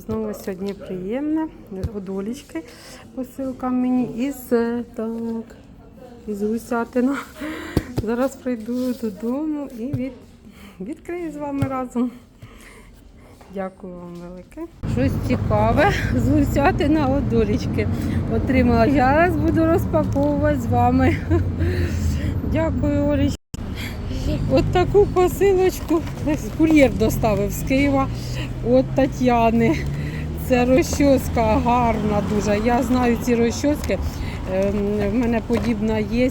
Знову сьогодні приємне. Од Олічки посилка мені із так, із Гусятина. Зараз прийду додому і від, відкрию з вами разом. Дякую вам велике. Щось цікаве з Гусятина од Олічки. Отримала. Зараз буду розпаковувати з вами. Дякую, Олічка. От таку посилочку кур'єр доставив з Києва от Тетяни. Це розчоска гарна дуже. Я знаю ці розчоски. ем, В мене подібна є.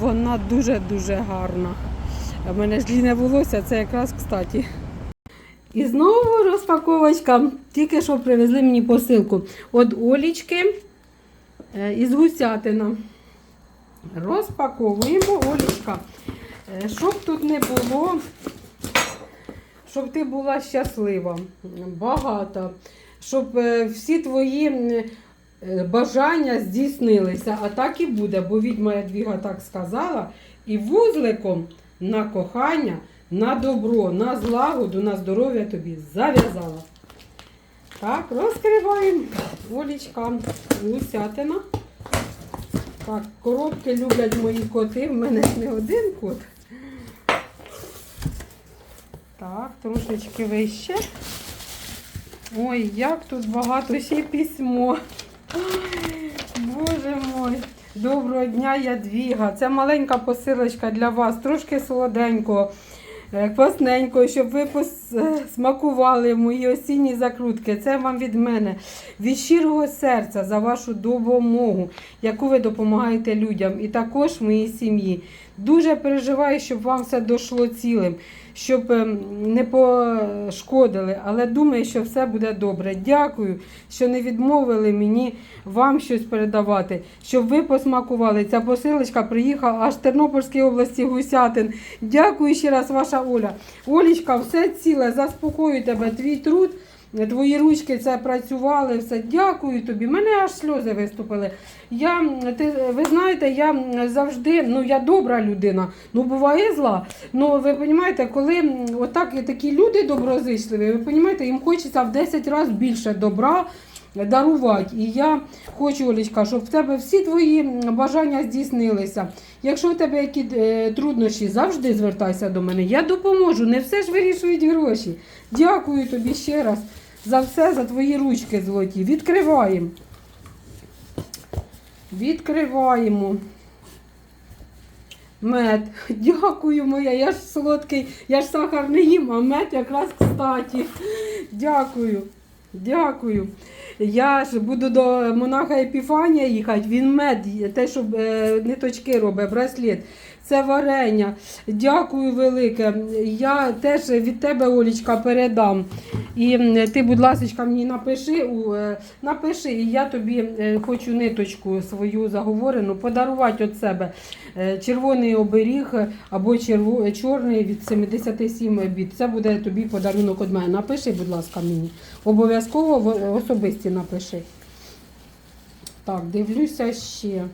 Вона дуже-дуже гарна. У мене ж ліне волосся, це якраз кстати. І знову розпаковочка. Тільки що привезли мені посилку. От Олічки е, із Гусятина. Розпаковуємо Олічка. Е, Щоб тут не було, щоб ти була щаслива, багата, щоб е, всі твої е, бажання здійснилися. А так і буде, бо відьма Ядвіга так сказала. І вузликом на кохання, на добро, на злагоду, на здоров'я тобі зав'язала. Так, розкриваємо. Олічка, гусятина. Так, коробки люблять мої коти. В мене не один кот. Так, трошечки вище. Ой, як тут багато ще письмо. Боже мой. Доброго дня, Ядвіга. Це маленька посилочка для вас, трошки солоденького, е, квасненького, щоб ви пос- е, мої осінні закрутки. Це вам від мене. Від щирого серця за вашу допомогу, яку ви допомагаєте людям, і також моїй сім'ї. Дуже переживаю, щоб вам все дійшло цілим, щоб ем, не пошкодили, але думаю, що все буде добре. Дякую, що не відмовили мені вам щось передавати, щоб ви посмакували. Ця посилочка приїхала аж з Тернопільської області Гусятин. Дякую ще раз, ваша Оля. Олічка, все ціле, заспокою тебе, твій труд. Твої ручки це працювали, все. Дякую тобі. Мене аж сльози виступили. Я, ти, ви знаєте, я завжди, ну я добра людина, ну буває зла. Ну ви розумієте, коли отак такі люди доброзичливі, ви розумієте, їм хочеться в 10 разів більше добра дарувати. І я хочу, Олечка, щоб в тебе всі твої бажання здійснилися. Якщо в тебе які е, труднощі, завжди звертайся до мене. Я допоможу. Не все ж вирішують гроші. Дякую тобі ще раз за все, за твої ручки золоті. Відкриваємо. Відкриваємо. Мед. Дякую моя. Я ж солодкий, я ж сахар не їм, а мед якраз кстаті. Дякую. Дякую. Я ж буду до монаха Епіфанія їхати. Він мед, те, що е, ниточки робить, браслет. Це варення. Дякую велике. Я теж від тебе, Олічка, передам. І ти, будь ласка, мені напиши, е, напиши, і я тобі е, хочу ниточку свою заговорену подарувати від себе. Червоний оберіг або черво, чорний від 77 бід. Це буде тобі подарунок від мене. Напиши, будь ласка, мені. Обов'язково в напиши. Так, дивлюся ще.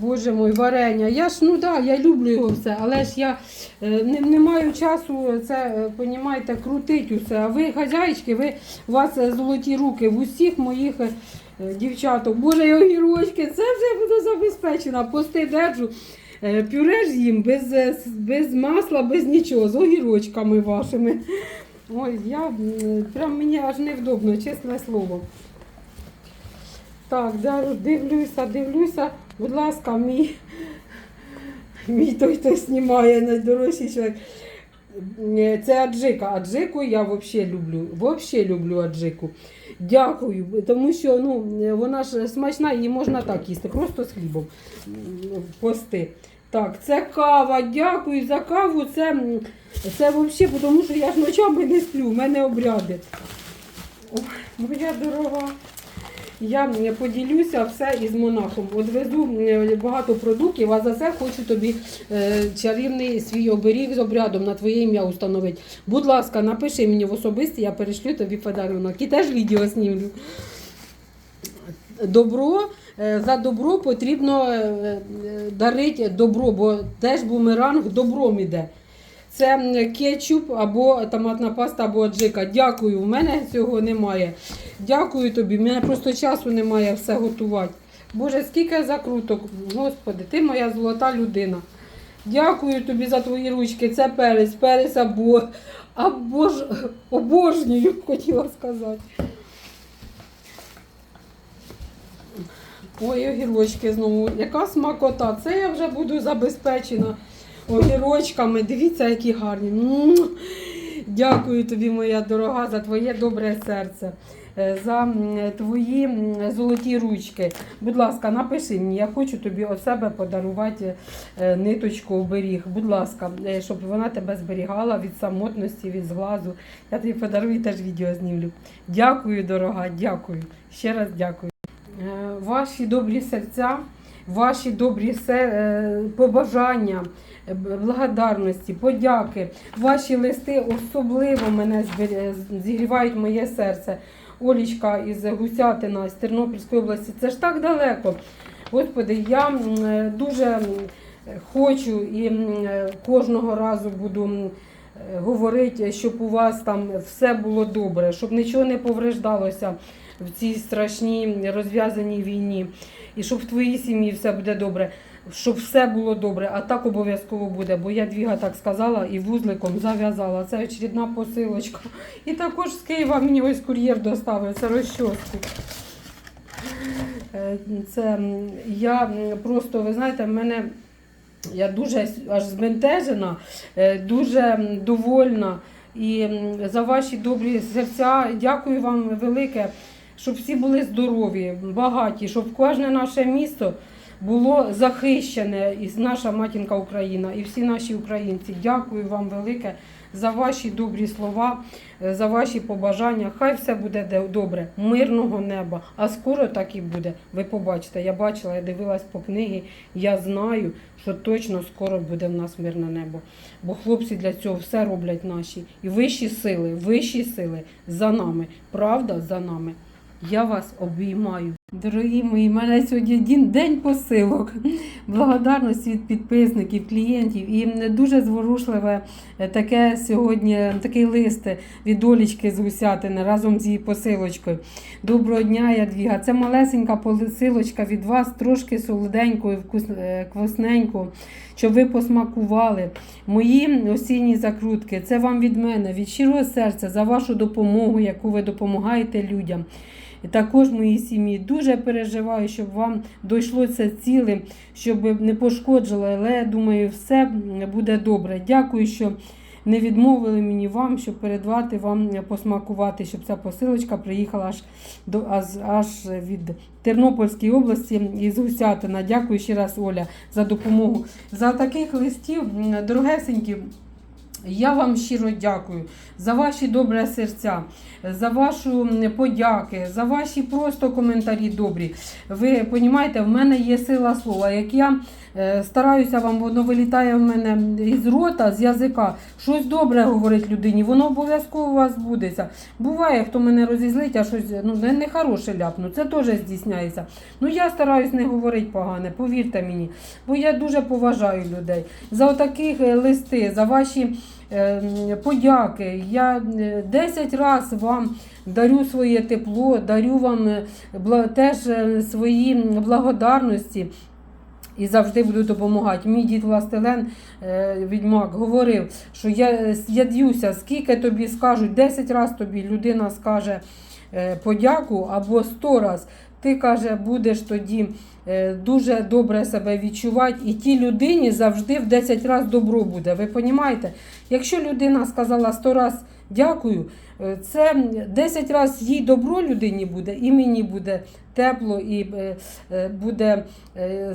Боже мой, варення. Я ж, ну да, я люблю його все, але ж я е, не, не маю часу це, е, понімаєте, крутить усе. А ви, хазяїчки, ви, у вас е, золоті руки в усіх моїх дівчаток. Боже, я огірочки, це вже буду забезпечена. Пости держу. Пюре ж їм без, без масла, без нічого, з огірочками вашими. Ой, я прям мені аж невдобно, чесне слово. Так, дивлюся, дивлюся. Будь ласка, мій, мій той, хто знімає найдорожчий чоловік. Е, Це аджика. Аджику я взагалі люблю. Взагалі люблю аджику. Дякую, тому що ну, вона ж смачна, її можна так їсти, просто з хлібом пости. Так, це кава. Дякую за каву. Це, це взагалі, тому що я ж ночами не сплю, в мене обряди. Ой, моя дорога. Я поділюся все із монахом. Одвезу багато продуктів, а за це хочу тобі е, чарівний свій оберіг з обрядом на твоє ім'я установити. Будь ласка, напиши мені в особисті, я перешлю тобі подарунок. І теж відео знімлю. Добро, за добро потрібно е, е, дарити добро, бо теж бумеранг добром іде. Це кетчуп або томатна паста, або аджика. Дякую. У мене цього немає. Дякую тобі. У мене просто часу немає все готувати. Боже, скільки закруток. Господи, ти моя золота людина. Дякую тобі за твої ручки. Це перець, перець або, або ж обожнюю, хотіла сказати. Ой, огірочки знову. Яка смакота. Це я вже буду забезпечена огірочками. Дивіться, які гарні. Дякую тобі, моя дорога, за твоє добре серце, е, за твої золоті ручки. Будь ласка, напиши мені, я хочу тобі від себе подарувати е, ниточку оберіг. Будь ласка, е, щоб вона тебе зберігала від самотності, від зглазу. Я тобі подарую теж відео знімлю. Дякую, дорога, дякую. Ще раз дякую. Ваші добрі серця, ваші добрі е, побажання, е, благодарності, подяки, ваші листи особливо мене е, зігрівають моє серце. Олічка із Гусятина, з Тернопільської області. Це ж так далеко. Господи, я дуже хочу і кожного разу буду говорити, щоб у вас там все було добре, щоб нічого не повреждалося в цій страшній розв'язаній війні. І щоб в твоїй сім'ї все буде добре, щоб все було добре, а так обов'язково буде. Бо я двіга так сказала і вузликом зав'язала. Це очередна посилочка. І також з Києва мені ось кур'єр доставив, це розчоску. Е, Це я просто, ви знаєте, в мене я дуже аж збентежена, е, дуже довольна. І за ваші добрі серця дякую вам велике, щоб всі були здорові, багаті, щоб кожне наше місто було захищене, і наша матінка Україна, і всі наші українці. Дякую вам велике за ваші добрі слова, е, за ваші побажання. Хай все буде добре, мирного неба. А скоро так і буде. Ви побачите, я бачила, я дивилась по книги, я знаю, що точно скоро буде в нас мирне небо. Бо хлопці для цього все роблять наші. І вищі сили, вищі сили за нами. Правда за нами. Я вас обіймаю. Дорогі мої, в мене сьогодні день посилок. Благодарності від підписників, клієнтів. І дуже зворушливе е, таке сьогодні такий лист від Олічки з Гусятини разом з її посилочкою. Доброго дня, Ядвіга. Це малесенька посилочка від вас, трошки солоденькою, вкус- е, щоб ви посмакували. Мої осінні закрутки. Це вам від мене, від щирого серця за вашу допомогу, яку ви допомагаєте людям. І також моїй сім'ї дуже переживаю, щоб вам дійшло це цілим, щоб не пошкоджало, але я думаю, все буде добре. Дякую, що не відмовили мені вам, щоб передавати вам посмакувати, щоб ця посилочка приїхала аж до аж, аж від Тернопільської області із Гусятина. Дякую ще раз, Оля, за допомогу. За таких листів, дорогесенькі. Я вам щиро дякую за ваші добрі серця, за вашу подяки, за ваші просто коментарі добрі. Ви розумієте, в мене є сила слова. Як я е, стараюся вам, воно вилітає в мене із рота, з язика, щось добре говорить людині, воно обов'язково у вас збудеться. Буває, хто мене розізлить, а щось ну, не, не хороше ляпну, це теж здійсняється. Ну я стараюсь не говорити погане, повірте мені, бо я дуже поважаю людей. За отаких е, листи, за ваші подяки. Я е, 10 разів вам дарю своє тепло, дарю вам е, теж е, свої благодарності. І завжди буду допомагати. Мій дід Властелен е, відьмак говорив, що я ядюся, скільки тобі скажуть, 10 разів тобі людина скаже е, подяку або 100 разів. Ти каже, будеш тоді е, дуже добре себе відчувати, і тій людині завжди в 10 разів добро буде. Ви розумієте? Якщо людина сказала 100 разів дякую, е, це 10 разів їй добро людині буде, і мені буде тепло, і е, буде,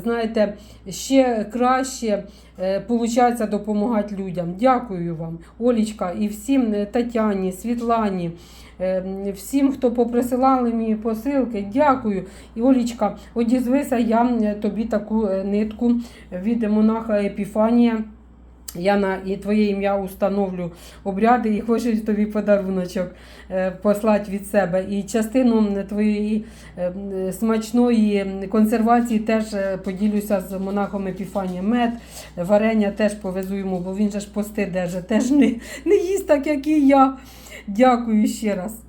знаєте, ще краще получається допомагати людям. Дякую вам, Олічка, і всім Тетяні, Світлані. Е, Всім, хто поприсилали мені посилки, дякую. І Олічка, одізвися, я тобі таку е, нитку від монаха Епіфанія Я на і твоє ім'я установлю обряди і хочу тобі подаруночок е, послати від себе. І частину твоєї е, смачної консервації теж поділюся з монахом Епіфанієм. Мед, варення теж повезу йому, бо він же ж пости держить, теж не, не їсть так, як і я. Дякую ще раз.